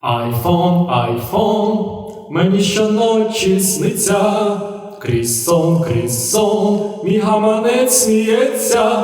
Айфон, айфон, мені щоночі сниться, крізь сон, крізь сон, мій гаманець сміється.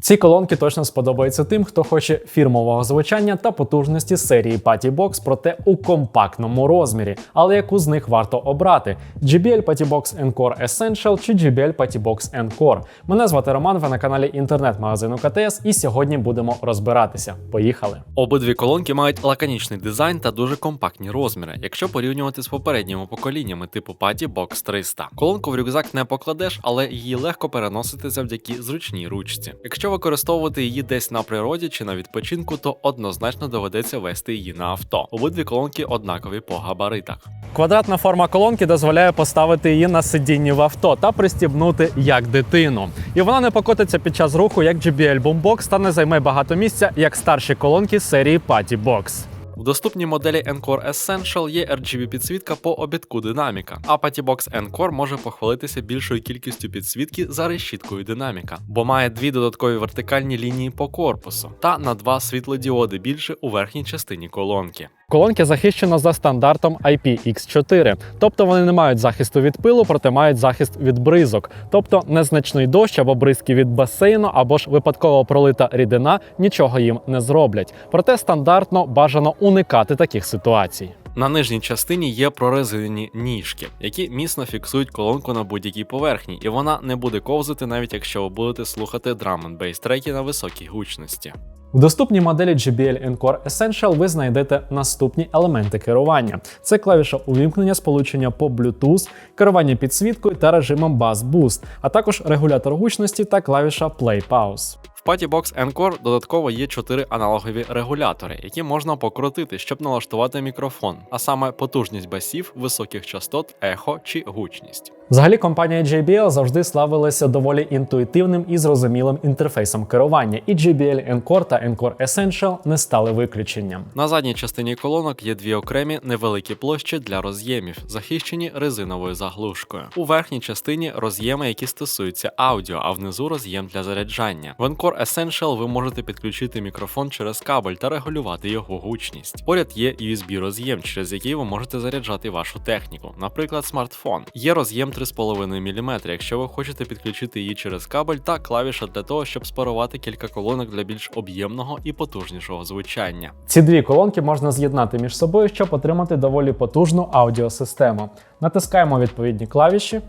Ці колонки точно сподобаються тим, хто хоче фірмового звучання та потужності серії Patty Box, проте у компактному розмірі. Але яку з них варто обрати: JBL Patty Box Encore Essential чи JBL Patty Box Encore? Мене звати Роман, ви на каналі інтернет-магазину КТС, і сьогодні будемо розбиратися. Поїхали! Обидві колонки мають лаконічний дизайн та дуже компактні розміри, якщо порівнювати з попередніми поколіннями типу Patty Box 300. Колонку в рюкзак не покладеш, але її легко переносити завдяки зручній ручці. Якщо використовувати її десь на природі чи на відпочинку, то однозначно доведеться вести її на авто. Обидві колонки однакові по габаритах. Квадратна форма колонки дозволяє поставити її на сидінні в авто та пристібнути як дитину. І вона не покотиться під час руху, як JBL Boombox та не займе багато місця, як старші колонки серії Patty Box. В доступній моделі Encore Essential є RGB підсвітка по обідку динаміка, а Patibox Encore може похвалитися більшою кількістю підсвітки за решіткою динаміка, бо має дві додаткові вертикальні лінії по корпусу та на два світлодіоди більше у верхній частині колонки. Колонки захищено за стандартом IPX4, тобто вони не мають захисту від пилу, проте мають захист від бризок. Тобто незначний дощ або бризки від басейну, або ж випадково пролита рідина нічого їм не зроблять. Проте стандартно бажано уникати таких ситуацій. На нижній частині є прорезані ніжки, які міцно фіксують колонку на будь-якій поверхні, і вона не буде ковзати, навіть якщо ви будете слухати and bass треки на високій гучності. В доступній моделі JBL Encore Essential ви знайдете наступні елементи керування: це клавіша увімкнення сполучення по Bluetooth, керування підсвіткою та режимом Bass Boost, а також регулятор гучності та клавіша Play Pause. В Pattybox Encore додатково є чотири аналогові регулятори, які можна покрутити, щоб налаштувати мікрофон, а саме потужність басів, високих частот, ехо чи гучність. Взагалі, компанія JBL завжди славилася доволі інтуїтивним і зрозумілим інтерфейсом керування, і JBL Encore та Encore Essential не стали виключенням. На задній частині колонок є дві окремі невеликі площі для роз'ємів, захищені резиновою заглушкою. У верхній частині роз'єми, які стосуються аудіо, а внизу роз'єм для заряджання. В Encore Essential ви можете підключити мікрофон через кабель та регулювати його гучність. Поряд є USB роз'єм, через який ви можете заряджати вашу техніку, наприклад, смартфон. Є роз'єм 3,5 мм, якщо ви хочете підключити її через кабель та клавіша для того, щоб спарувати кілька колонок для більш об'ємного і потужнішого звучання. Ці дві колонки можна з'єднати між собою, щоб отримати доволі потужну аудіосистему. Натискаємо відповідні клавіші.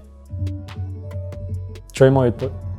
Чуємо відповідь.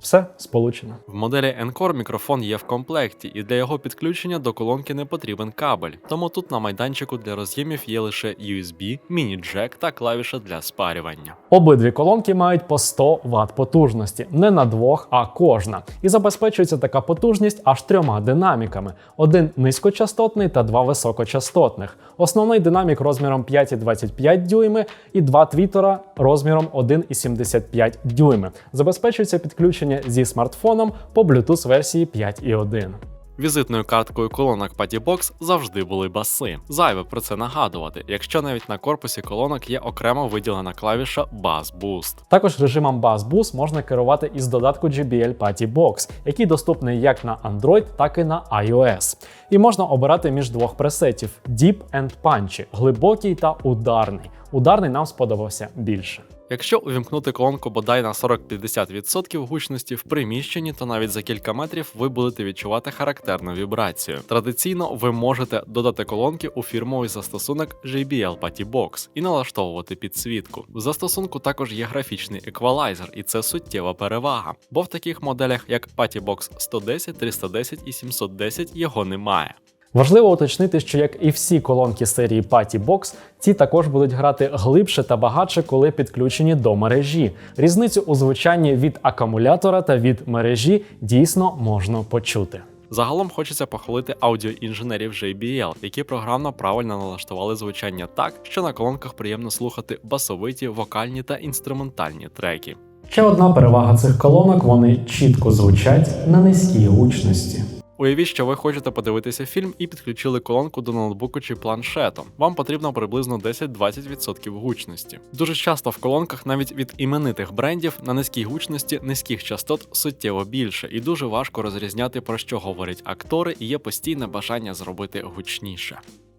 Все сполучено. В моделі Encore мікрофон є в комплекті, і для його підключення до колонки не потрібен кабель. Тому тут на майданчику для роз'ємів є лише USB, міні-джек та клавіша для спарювання. Обидві колонки мають по 100 Вт потужності, не на двох, а кожна. І забезпечується така потужність аж трьома динаміками: один низькочастотний та два високочастотних. Основний динамік розміром 5,25 дюйми і два твітера розміром 1,75 дюйми. Забезпечується підключення зі смартфоном по Bluetooth версії 5.1. Візитною карткою колонок Pattybox завжди були баси. Зайве про це нагадувати, якщо навіть на корпусі колонок є окремо виділена клавіша Bass Boost. Також режимом Bass Boost можна керувати із додатку JBL Patty Box, який доступний як на Android, так і на iOS. І можна обирати між двох пресетів Deep and Punchy – глибокий та ударний. Ударний нам сподобався більше. Якщо увімкнути колонку бодай на 40-50% гучності в приміщенні, то навіть за кілька метрів ви будете відчувати характерну вібрацію. Традиційно ви можете додати колонки у фірмовий застосунок JBL Patty Box і налаштовувати підсвітку. В застосунку також є графічний еквалайзер, і це суттєва перевага, бо в таких моделях як Patty Box 110, 310 і 710 його немає. Важливо уточнити, що як і всі колонки серії Patty Box, ці також будуть грати глибше та багатше, коли підключені до мережі. Різницю у звучанні від акумулятора та від мережі дійсно можна почути. Загалом хочеться похвалити аудіоінженерів JBL, які програмно правильно налаштували звучання так, що на колонках приємно слухати басовиті, вокальні та інструментальні треки. Ще одна перевага цих колонок: вони чітко звучать на низькій гучності. Уявіть, що ви хочете подивитися фільм і підключили колонку до ноутбуку чи планшету. Вам потрібно приблизно 10-20% гучності. Дуже часто в колонках навіть від іменитих брендів на низькій гучності низьких частот суттєво більше, і дуже важко розрізняти про що говорять актори, і є постійне бажання зробити гучніше.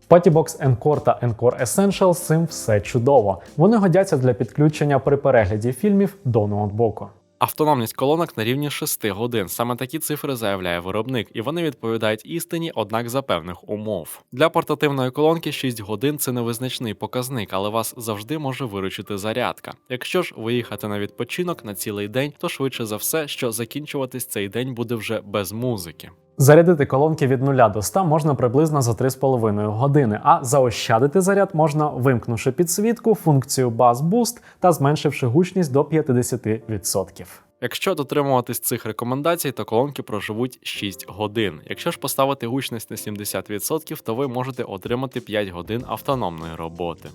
Pattybox Encore та Encore Essential цим все чудово. Вони годяться для підключення при перегляді фільмів до ноутбуку. Автономність колонок на рівні 6 годин. Саме такі цифри заявляє виробник, і вони відповідають істині, однак за певних умов. Для портативної колонки 6 годин це невизначний показник, але вас завжди може виручити зарядка. Якщо ж виїхати на відпочинок на цілий день, то швидше за все, що закінчуватись цей день буде вже без музики. Зарядити колонки від 0 до 100 можна приблизно за 3,5 години, а заощадити заряд можна вимкнувши підсвітку, функцію Buzz Boost та зменшивши гучність до 50%. Якщо дотримуватись цих рекомендацій, то колонки проживуть 6 годин. Якщо ж поставити гучність на 70%, то ви можете отримати 5 годин автономної роботи.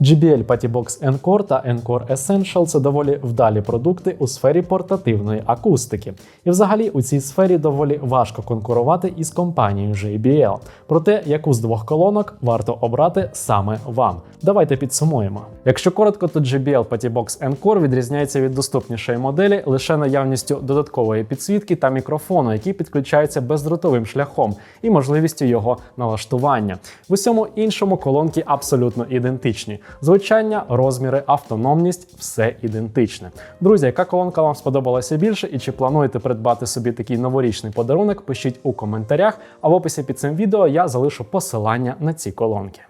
JBL Pattybox Encore та Encore Essential – це доволі вдалі продукти у сфері портативної акустики. І взагалі у цій сфері доволі важко конкурувати із компанією JBL. Проте, яку з двох колонок варто обрати саме вам. Давайте підсумуємо. Якщо коротко, то JBL Pattybox Encore відрізняється від доступнішої моделі лише наявністю додаткової підсвітки та мікрофону, який підключається бездротовим шляхом, і можливістю його налаштування. В усьому іншому колонки абсолютно ідентичні. Звучання, розміри, автономність все ідентичне. Друзі, яка колонка вам сподобалася більше і чи плануєте придбати собі такий новорічний подарунок? Пишіть у коментарях, а в описі під цим відео я залишу посилання на ці колонки.